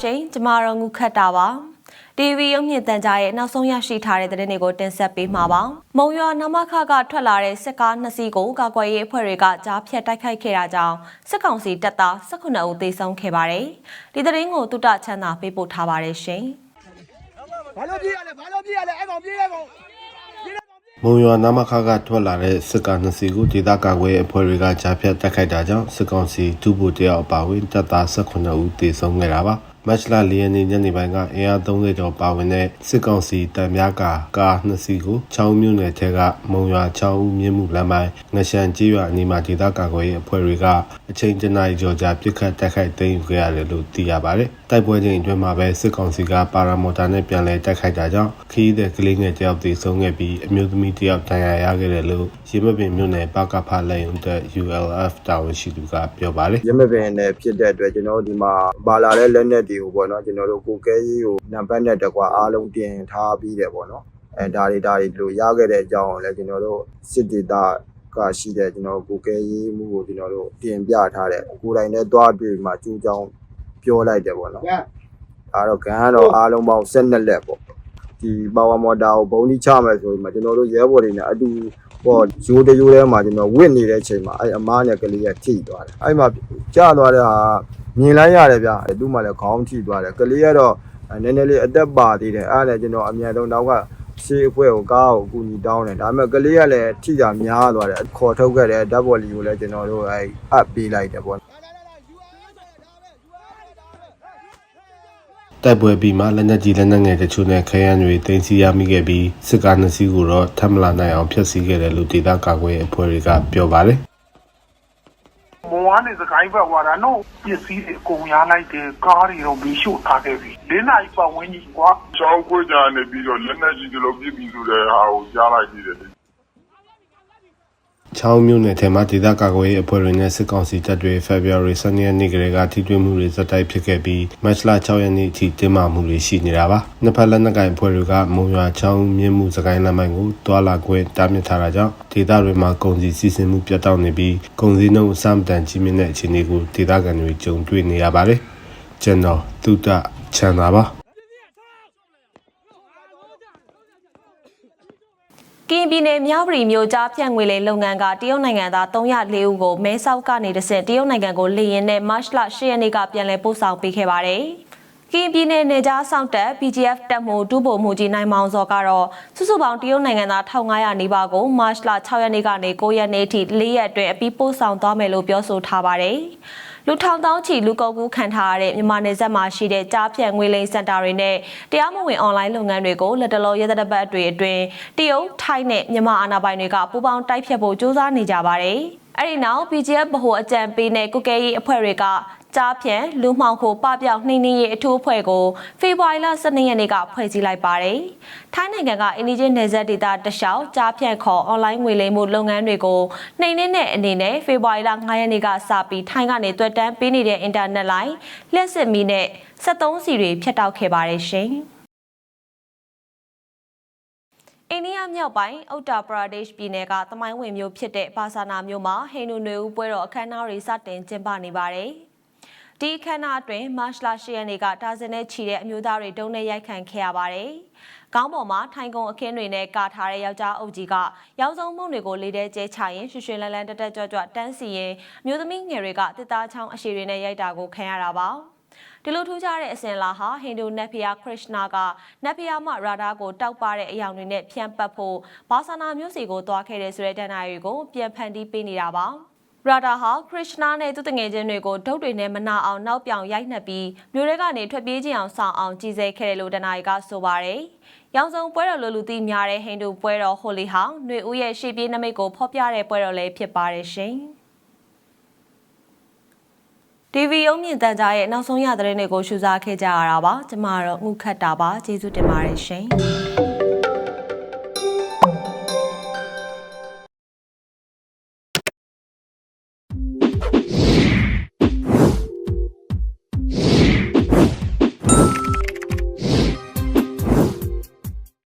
ရှင်ကျမတို့ငုခတ်တာပါ TV ရုပ်မြင့်တန်ကြားရဲ့နောက်ဆုံးရရှိထားတဲ့သတင်းတွေကိုတင်ဆက်ပေးမှာပါ။မုံရွာနမခကထွက်လာတဲ့စစ်ကားနှစ်စီးကိုကာကွယ်ရေးအဖွဲ့တွေကကြားဖြတ်တိုက်ခိုက်ခဲ့တာကြောင့်စစ်ကောင်စီတပ်သား18ဦးသေဆုံးခဲ့ပါတယ်။ဒီသတင်းကိုတုတချမ်းသာပေးပို့ထားပါတယ်ရှင်။ဘာလို့ပြေးရလဲဘာလို့ပြေးရလဲအဲ့ကောင်ပြေးရကောင်မုံရွာနာမခါကထွက်လာတဲ့စစ်ကားနှစ်စီးကိုဒေသကာကွယ်ရေးအဖွဲ့တွေကကြားဖြတ်တိုက်ခိုက်တာကြောင့်စစ်ကောင်စီဒုဗိုလ်တယောက်အပါအဝင်တပ်သား18ဦးသေဆုံးခဲ့တာပါ မတ်လ၄ရက်နေ့ညနေပိုင်းကအင်အား30ကျော်ပါဝင်တဲ့စစ်ကောင်စီတံမြားကာကားနှစ်စီးကိုချောင်းမြို့နယ်ထဲကမုံရွာချောင်းဦးမြင်းမှုလမ်းပိုင်းငရှမ်းကြီးရွာအနီးမှာဒေသကာကွယ်ရေးအဖွဲ့တွေကအချိန်တနားရီကျော်ကြာပြစ်ခတ်တိုက်ခိုက်သိမ်းယူခဲ့ရတယ်လို့သိရပါတယ်တိုက်ပွဲချိန်အတွင်းမှာပဲစစ်ကောင်စီကပါရာမော်တာနဲ့ပြန်လည်တိုက်ခိုက်တာကြောင့်ခီးတဲ့ကလေးငယ်တယောက်သေဆုံးခဲ့ပြီးအမျိုးသမီးတယောက်ဒဏ်ရာရခဲ့တယ်လို့ရေမပင်မြို့နယ်ပကဖလက်ရုံတက် ULF တာဝန်ရှိသူကပြောပါတယ်ရမပင်နဲ့ဖြစ်တဲ့အတွက်ကျွန်တော်တို့ဒီမှာပါလာတဲ့လက်နက်တွေကိုပေါ့နော်ကျွန်တော်တို့ကိုကဲကြီးကိုနံပါတ်နဲ့တကွာအားလုံးတင်ထားပြီးတယ်ပေါ့နော်အဲဒါတွေဒါတွေဒီလိုရခဲ့တဲ့အကြောင်းကိုလည်းကျွန်တော်တို့စစ်ဒေတာကရှိတဲ့ကျွန်တော်တို့ကိုကဲရေးမှုကိုကျွန်တော်တို့တင်ပြထားတယ်ကိုယ်တိုင်နဲ့တွားတွေ့မှာကျူးကြောင်းပြောလိုက်တယ်ပေါ့နော်အဲတော့ကန်ကတော့အားလုံးပေါင်း12လက်ပေါ့ဒီပါဝါမော်တာကိုဘုံကြီးချမယ်ဆိုရင်ကျွန်တော်တို့ရဲဘော်တွေနဲ့အတူပေါ့ရိုးတရိုးထဲမှာကျွန်တော်ဝစ်နေတဲ့အချိန်မှာအဲအမားနဲ့ကလေးကထိသွားတယ်အဲ့မှာကျသွားတဲ့ဟာ မြင်လိုက်ရတယ်ဗျသူ့မှာလည်းခေါင်းထိသွားတယ်ကလေးကတော့နည်းနည်းလေးအသက်ပါသေးတယ်အဲ့ဒါလည်းကျွန်တော်အမြန်ဆုံးတော့ကရှေးအဖွဲ့ကိုကားကိုအကူညီတောင်းတယ်ဒါပေမဲ့ကလေးကလည်းထိတာများသွားတယ်ခေါ်ထုတ်ခဲ့တယ်ဓာတ်ပေါ်လီကိုလည်းကျွန်တော်တို့အဲအပ်ပေးလိုက်တယ်ပေါ့တိုက်ပွဲပြီးမှလက်နက်ကြီးလက်နက်ငယ်တချို့နဲ့ခဲယမ်းတွေတင်စီရမိခဲ့ပြီးစစ်ကားနှစ်စီးကိုတော့ထပ်မလာနိုင်အောင်ဖျက်ဆီးခဲ့တယ်လို့ဒေသကာကွယ်ရေးအဖွဲ့တွေကပြောပါတယ် မုံဝါနေစကိုင်းဘက်ဝါတာနော်ပစ္စည်းတွေအကုန်ရလိုက်တယ်ကားတွေတော့မီးရှို့ထားခဲ့ပြီလေးနိုင်ပတ်ဝန်းကျင်ကွာချောင်းခွေကြနေပြီးတော့လက်နက်ကြီးတွေလုံးပြစ်ပြီးဆိုတဲ့ဟာကိုကြားလိုက်သေးတယ် ချောင်းမြို့နယ်ထဲမှာဒေသကာကွယ်ရေးအဖွဲ့တွေနဲ့စစ်ကောင်စီတပ်တွေ February 12ရက်နေ့ကလေးကထိတွေ့မှုတွေဇက်တိုက်ဖြစ်ခဲ့ပြီး March 6ရက်နေ့အထိတင်းမာမှုတွေရှိနေတာပါ။နှစ်ဖက်လက်နက်ကိုင်အဖွဲ့တွေကမုံရွာချောင်းမြင်းမှုစကိုင်းလမ်းပိုင်းကိုတွာလာခွင့်တားမြစ်ထားတာကြောင့်ဒေသတွေမှာကုန်စည်စီးဆင်းမှုပြတ်တောက်နေပြီးကုန်စည်နှုန်းအဆမတန်ကြီးမြင့်တဲ့အခြေအနေကိုဒေသခံတွေကြုံတွေ့နေရပါတယ်။ကျွန်တော်သုတချန်တာပါ။ ကရင်ပြည်နယ်မြောက်ပြည်မြို့ကြားဖြန့်ငွေလေလုပ်ငန်းကတရုတ်နိုင်ငံသား304ဦးကိုမဲဆောက်ကနေတဆင့်တရုတ်နိုင်ငံကိုလေရင်နဲ့မတ်လ10ရက်နေ့ကပြန်လည်ပို့ဆောင်ပေးခဲ့ပါတယ်။ ကရင်ပြည်နယ်နေကြားစောင့်တပ် PGF တပ်မှုဒုဗိုလ်မှူးကြီးနိုင်မောင်စောကတော့စုစုပေါင်းတရုတ်နိုင်ငံသား1500နီးပါးကိုမတ်လ6ရက်နေ့ကနေ9ရက်နေ့ထိ၄ရက်အတွင်းအပြီးပို့ဆောင်သွားမယ်လို့ပြောဆိုထားပါတယ်။လူထောင်တောင်းချီလူကုန်ကူးခံထားရတဲ့မြန်မာနယ်စပ်မှာရှိတဲ့ကြားဖြတ်ငွေလိမ်စင်တာတွေနဲ့တရားမဝင်အွန်လိုင်းလုပ်ငန်းတွေကိုလက်တလောရသက်ပတ်တွေအတွင်းတရုတ်ထိုင်းနဲ့မြန်မာအာဏာပိုင်တွေကပူးပေါင်းတိုက်ဖြတ်ဖို့ကြိုးစားနေကြပါတယ်။အဲဒီနောက် PGF ဗဟိုအကြံပေးနဲ့ကုကဲရေးအဖွဲ့တွေက ကြားဖြန့်လူမှောင်ခိုပပျောက်နှိမ့်နှင်းရေးအထူးအဖွဲ့ကိုဖေဖော်ဝါရီလ12ရက်နေ့ကဖွဲ့စည်းလိုက်ပါတယ်။ထိုင်းနိုင်ငံကအင်ဒီဂျင်နယ်စပ်ဒေသတလျှောက်ကြားဖြန့်ခေါ်အွန်လိုင်းငွေလိမ်မှုလုပ်ငန်းတွေကိုနှိမ်နှင်းတဲ့အနေနဲ့ဖေဖော်ဝါရီလ9ရက်နေ့ကစပြီးထိုင်းကနေတွက်တန်းပေးနေတဲ့အင်တာနက်လိုင်းလျှက်စစ်မီနဲ့73စီတွေဖျက်တောက်ခဲ့ပါတယ်ရှင်။အိန္ဒိယမြောက်ပိုင်းဥတ္တာပရာဒေ့ရှ်ပြည်နယ်ကသမိုင်းဝင်မြို့ဖြစ်တဲ့ဘာသာနာမြို့မှာဟိန္ဒူနွေဦးပွဲတော်အခမ်းအနားတွေစတင်ကျင်းပနေပါတယ်။ ဒီအခမ်းအနားအတွင်းမတ်လ10ရက်နေ့ကဒါဇင်နဲ့ချီတဲ့အမျိုးသားတွေတုံးနဲ့ရိုက်ခံခဲ့ရပါတယ်။ခေါင်းပေါ်မှာထိုင်ကုန်အခင်းတွေနဲ့ကာထားတဲ့ယောက်ျားအုပ်ကြီးကရောင်စုံမှုတွေကိုလေးတဲကျဲချရင်ရွှေရွှေလန်းလန်းတက်တက်ကြွကြွတန်းစီရင်မျိုးသမီးငယ်တွေကတစ်သားချောင်းအရှိတွေနဲ့ရိုက်တာကိုခံရတာပါ။ဒီလိုထူးခြားတဲ့အစဉ်လာဟာဟိန္ဒူနတ်ဖျားခရစ်နာကနတ်ဖျားမရာဓာကိုတောက်ပတဲ့အယောင်တွေနဲ့ဖြန့်ပတ်ဖို့ဘာသာနာမျိုးစီကိုသွားခဲ့တဲ့ဆိုတဲ့တန်တာတွေကိုပြန်ဖန်တီးပေးနေတာပါ။ ရာဒါဟာခရစ်နာနဲ့သူတငယ်ချင်းတွေကိုဒုတ်တွေနဲ့မနာအောင်နောက်ပြောင်ရိုက်နှက်ပြီးမြို့ထဲကနေထွက်ပြေးခြင်းအောင်ဆောင်အောင်ကြီးစဲခဲ့တယ်လို့တနာရီကဆိုပါတယ်။ရောင်စုံပွဲတော်လိုလူသိများတဲ့ဟိန္ဒူပွဲတော်ဟိုလီဟာຫນွေဦးရဲ့ရှေ့ပြေးနမိတ်ကိုဖော်ပြတဲ့ပွဲတော်လည်းဖြစ်ပါတယ်ရှင်။ TV ရုံးမြင့်တန်ကြားရဲ့နောက်ဆုံးရသတင်းတွေကိုရှုစားခဲ့ကြရတာပါကျမတို့ငုခတ်တာပါကျေးဇူးတင်ပါတယ်ရှင်